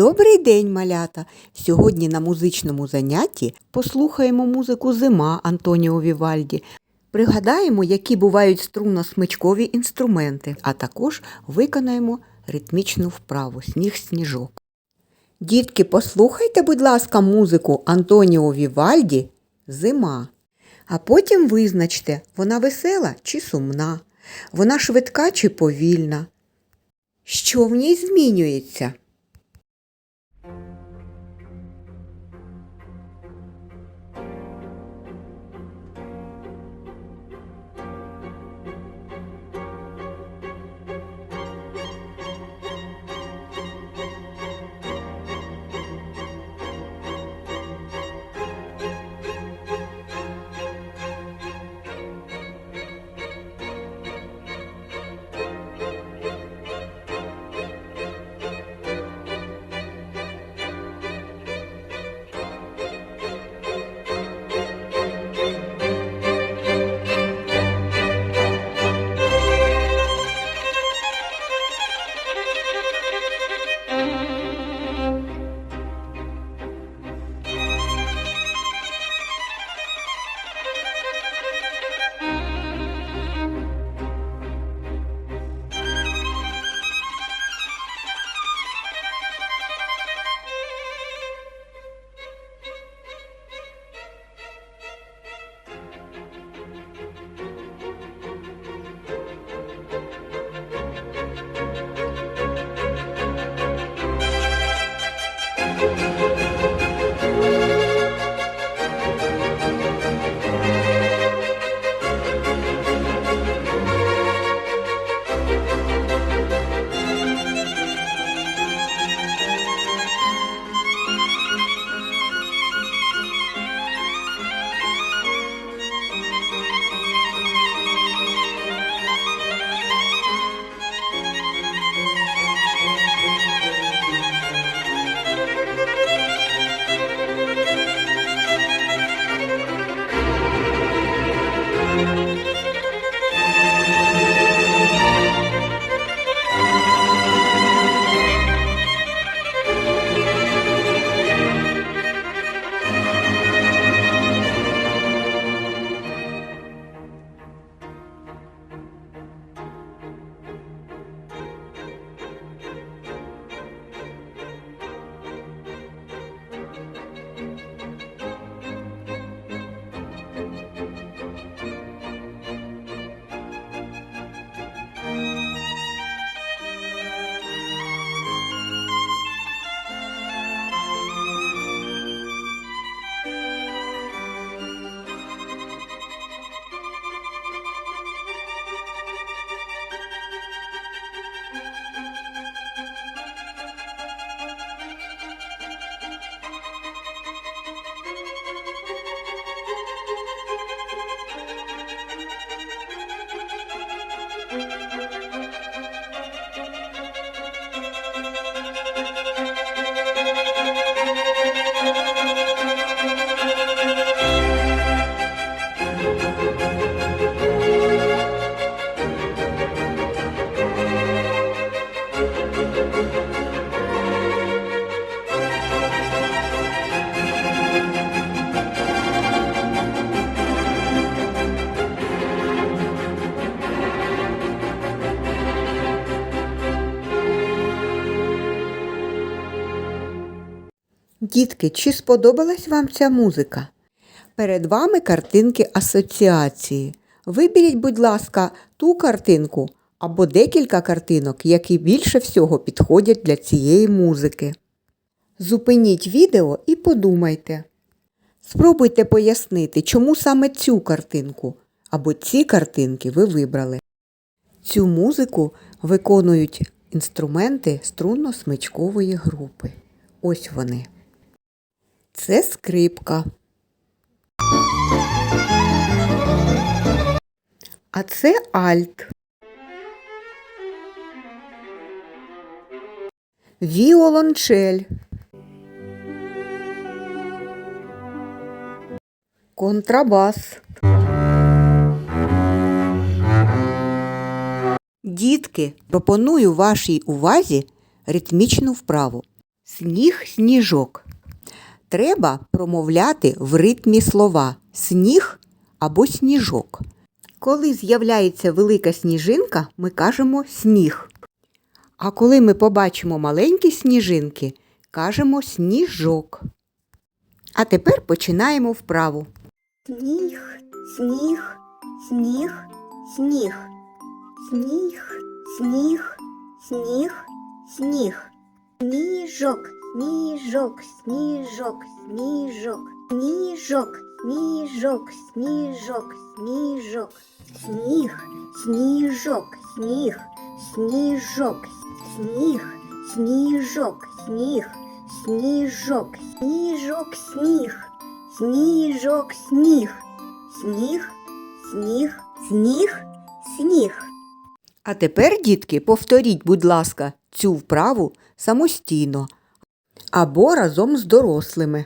Добрий день, малята! Сьогодні на музичному занятті послухаємо музику Зима Антоніо Вівальді. Пригадаємо, які бувають струнно-смичкові інструменти, а також виконаємо ритмічну вправу Сніг-сніжок. Дітки, послухайте, будь ласка, музику Антоніо Вівальді Зима. А потім визначте, вона весела чи сумна, вона швидка чи повільна. Що в ній змінюється? Дітки, чи сподобалась вам ця музика? Перед вами картинки асоціації. Виберіть, будь ласка, ту картинку або декілька картинок, які більше всього підходять для цієї музики. Зупиніть відео і подумайте. Спробуйте пояснити, чому саме цю картинку або ці картинки ви вибрали. Цю музику виконують інструменти струнно-смичкової групи. Ось вони. Це скрипка. А це альт. Віолончель. Контрабас. Дітки, пропоную вашій увазі ритмічну вправу. Сніг, сніжок. Треба промовляти в ритмі слова сніг або сніжок. Коли з'являється велика сніжинка, ми кажемо сніг. А коли ми побачимо маленькі сніжинки, кажемо сніжок. А тепер починаємо вправу. Сніг, сніг, сніг, сніг. Сніг, сніг, сніг, сніг. Сніжок сніжок, сніжок, сніжок, сніжок, сніжок, сніжок, сніжок, сніг, сніжок, сніг, сніжок, сніг, сніжок, сніг, сніжок, сніжок, сніг. Сніжок, сніг, сніг, сніг, сніг, сніг. А тепер, дітки, повторіть, будь ласка, цю вправу самостійно або разом з дорослими.